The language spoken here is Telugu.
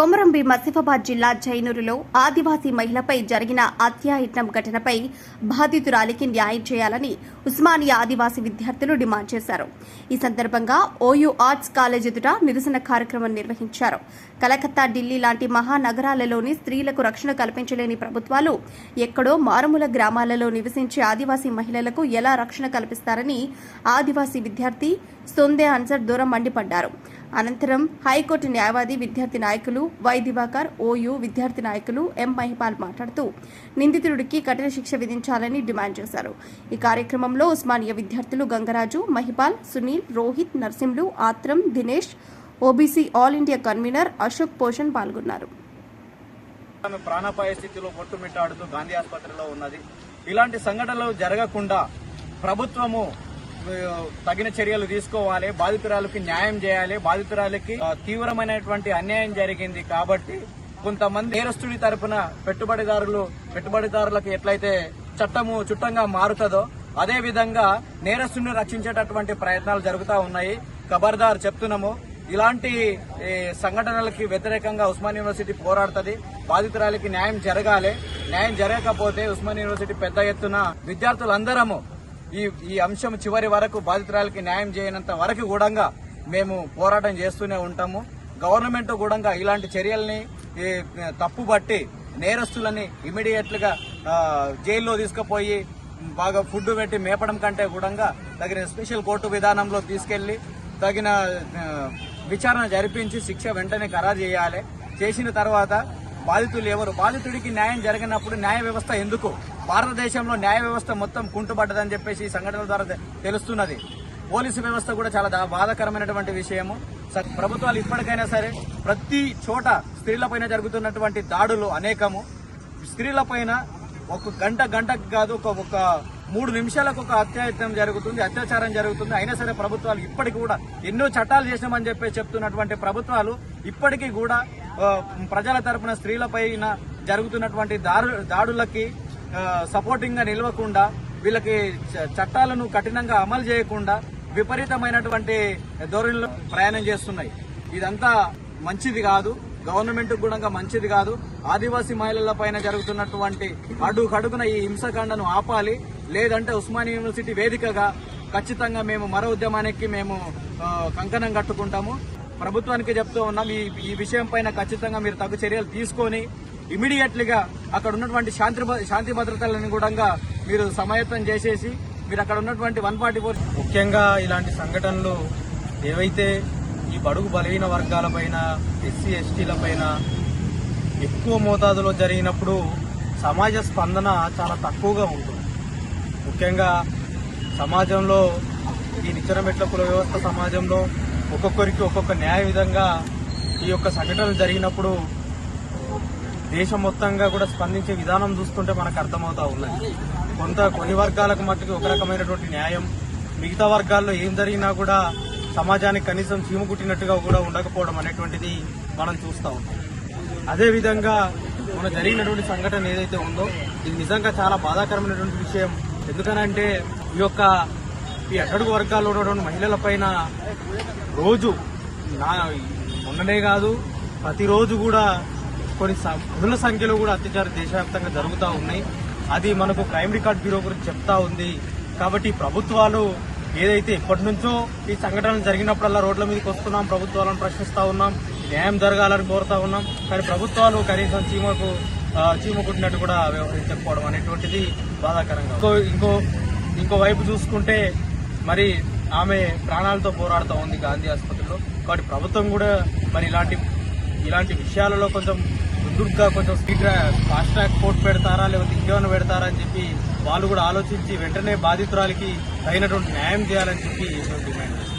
కొమరంబి మసిఫాబాద్ జిల్లా జైనూరులో ఆదివాసీ మహిళపై జరిగిన అత్యాయత్నం ఘటనపై బాధితురాలికి న్యాయం చేయాలని ఉస్మానియా ఆదివాసీ విద్యార్థులు డిమాండ్ చేశారు. ఈ సందర్భంగా ఓయూ ఆర్ట్స్ కాలేజ్ ఎదుట నిరసన కార్యక్రమం నిర్వహించారు. కలకత్తా ఢిల్లీ లాంటి మహానగరాలలోని స్త్రీలకు రక్షణ కల్పించలేని ప్రభుత్వాలు ఎక్కడో మారుమూల గ్రామాలలో నివసించే ఆదివాసీ మహిళలకు ఎలా రక్షణ కల్పిస్తారని ఆదివాసీ విద్యార్థి సొందే అన్సర్ దూరం మండిపడ్డారు. అనంతరం హైకోర్టు న్యాయవాది విద్యార్థి నాయకులు వై దివాకర్ ఓయూ విద్యార్థి నాయకులు ఎం మహిపాల్ మాట్లాడుతూ నిందితుడికి కఠిన శిక్ష విధించాలని డిమాండ్ చేశారు. ఈ కార్యక్రమంలో ఉస్మానియా విద్యార్థులు Gangaraju Mahipal Sunil Rohit Narsimlu Athram Dinesh OBC all India convener Ashok Poshan పాల్గొన్నారు. ఆమె ప్రాణాపాయ స్థితిలో కొట్టుమిట్టాడుతూ గాంధీ ఆసుపత్రిలో ఉన్నది. ఇలాంటి సంఘటనలు జరగకుండా ప్రభుత్వము తగిన చర్యలు తీసుకోవాలి. బాధితురాలకి న్యాయం చేయాలి. బాధితురాలకి తీవ్రమైనటువంటి అన్యాయం జరిగింది కాబట్టి కొంతమంది నేరస్తుడి తరపున పెట్టుబడిదారులు పెట్టుబడిదారులకు ఎట్లయితే చట్టము చుట్టంగా మారుతుందో అదే విధంగా నేరస్తుడిని రక్షించేటటువంటి ప్రయత్నాలు జరుగుతూ ఉన్నాయి. ఖబర్దార్ చెప్తున్నాము ఇలాంటి సంఘటనలకి వ్యతిరేకంగా ఉస్మాన్ యూనివర్సిటీ పోరాడుతుంది. బాధితురాలికి న్యాయం జరగాలి. న్యాయం జరగకపోతే ఉస్మాన్ యూనివర్సిటీ పెద్ద ఎత్తున విద్యార్థులందరము ఈ ఈ అంశం చివరి వరకు బాధితురాలకి న్యాయం చేయనంత వరకు కూడా మేము పోరాటం చేస్తూనే ఉంటాము. గవర్నమెంట్ కూడా ఇలాంటి చర్యల్ని తప్పుబట్టి నేరస్తులని ఇమీడియట్గా జైల్లో తీసుకుపోయి బాగా ఫుడ్ పెట్టి మేపడం కంటే కూడా తగిన స్పెషల్ కోర్టు విధానంలో తీసుకెళ్ళి తగిన విచారణ జరిపించి శిక్ష వెంటనే ఖరారు చేయాలి. చేసిన తర్వాత బాధితులు ఎవరు? బాధితుడికి న్యాయం జరిగినప్పుడు న్యాయ వ్యవస్థ ఎందుకు? భారతదేశంలో న్యాయ వ్యవస్థ మొత్తం కుంటుపడ్డదని చెప్పేసి ఈ సంఘటనల ద్వారా తెలుస్తున్నది. పోలీసు వ్యవస్థ కూడా చాలా బాధకరమైనటువంటి బాధాకరమైనటువంటి విషయము. ప్రభుత్వాలు ఇప్పటికైనా సరే ప్రతి చోట స్త్రీలపైన జరుగుతున్నటువంటి దాడులు అనేకము. స్త్రీలపైన ఒక గంట గంటకు కాదు ఒక ఒక మూడు నిమిషాలకు ఒక అత్యాయత్నం జరుగుతుంది అత్యాచారం జరుగుతుంది. అయినా సరే ప్రభుత్వాలు ఇప్పటికి కూడా ఎన్నో చట్టాలు చేసినామని చెప్పి చెప్తున్నటువంటి ప్రభుత్వాలు ఇప్పటికీ కూడా ప్రజల తరపున స్త్రీలపైన జరుగుతున్నటువంటి దారు దాడులకి సపోర్టింగ్గా నిలవకుండా వీళ్ళకి చ- చట్టాలను కఠినంగా అమలు చేయకుండా విపరీతమైనటువంటి ధోరణిలో ప్రయాణం చేస్తున్నాయి. ఇదంతా మంచిది కాదు. గవర్నమెంట్ కూడా మంచిది కాదు. ఆదివాసీ మహిళల పైన జరుగుతున్నటువంటి అడుగడుగున ఈ హింసకాండను ఆపాలి. లేదంటే ఉస్మానియా యూనివర్సిటీ వేదికగా ఖచ్చితంగా మేము మరో ఉద్యమానికి మేము కంకణం కట్టుకుంటాము. ప్రభుత్వానికి చెప్తూ ఉన్నాం ఈ ఈ విషయం పైన ఖచ్చితంగా మీరు తగు చర్యలు తీసుకొని ఇమీడియట్లీగా అక్కడ ఉన్నటువంటి శాంతి శాంతి భద్రతలను కూడా మీరు సమాయత్తం చేసేసి మీరు అక్కడ ఉన్నటువంటి వన్ ఫార్టీ ఫోర్ ముఖ్యంగా ఇలాంటి సంఘటనలు ఏవైతే ఈ బడుగు బలహీన వర్గాలపైన ఎస్సీ ఎస్టీలపైన ఎక్కువ మోతాదులో జరిగినప్పుడు సమాజ స్పందన చాలా తక్కువగా ఉంటుంది. ముఖ్యంగా సమాజంలో ఈ నిచ్చెనమెట్ల కుల వ్యవస్థ సమాజంలో ఒక్కొక్కరికి ఒక్కొక్క న్యాయ విధంగా ఈ యొక్క సంఘటనలు జరిగినప్పుడు దేశం మొత్తంగా కూడా స్పందించే విధానం చూస్తుంటే మనకు అర్థమవుతా ఉన్నది. కొంత కొన్ని వర్గాలకు మట్టుకు ఒక రకమైనటువంటి న్యాయం మిగతా వర్గాల్లో ఏం జరిగినా కూడా సమాజానికి కనీసం చీము కుట్టినట్టుగా కూడా ఉండకపోవడం అనేటువంటిది మనం చూస్తూ ఉన్నాం. అదేవిధంగా మన జరిగినటువంటి సంఘటన ఏదైతే ఉందో ఇది నిజంగా చాలా బాధాకరమైనటువంటి విషయం. ఎందుకనంటే ఈ యొక్క ఈ అట్టడుగు వర్గాల్లో ఉన్నటువంటి మహిళల పైన రోజు నా మొన్ననే కాదు ప్రతిరోజు కూడా కొన్ని పదుల సంఖ్యలో కూడా అత్యాచారం దేశవ్యాప్తంగా జరుగుతూ ఉన్నాయి. అది మనకు క్రైమ్ రికార్డ్ బ్యూరో గురించి చెప్తా ఉంది. కాబట్టి ప్రభుత్వాలు ఏదైతే ఎప్పటి నుంచో ఈ సంఘటనలు జరిగినప్పుడల్లా రోడ్ల మీదకి వస్తున్నాం ప్రభుత్వాలను ప్రశ్నిస్తా ఉన్నాం న్యాయం జరగాలని కోరుతా ఉన్నాం. కానీ ప్రభుత్వాలు కనీసం చీమకు చీమ కుట్టినట్టు కూడా వ్యవహరించకపోవడం అనేటువంటిది బాధాకరంగా ఇంకో ఇంకో ఇంకో వైపు చూసుకుంటే మరి ఆమె ప్రాణాలతో పోరాడుతూ ఉంది గాంధీ ఆసుపత్రిలో. కాబట్టి ప్రభుత్వం కూడా మరి ఇలాంటి ఇలాంటి విషయాలలో కొంచెం ముందుగా కొంచెం స్పీడ్ ఫాస్ట్ ట్రాక్ కోర్టు పెడతారా లేకపోతే ఇంకేమైనా పెడతారా అని చెప్పి వాళ్ళు కూడా ఆలోచించి వెంటనే బాధితురాలికి తగినటువంటి న్యాయం చేయాలని చెప్పి మేము డిమాండ్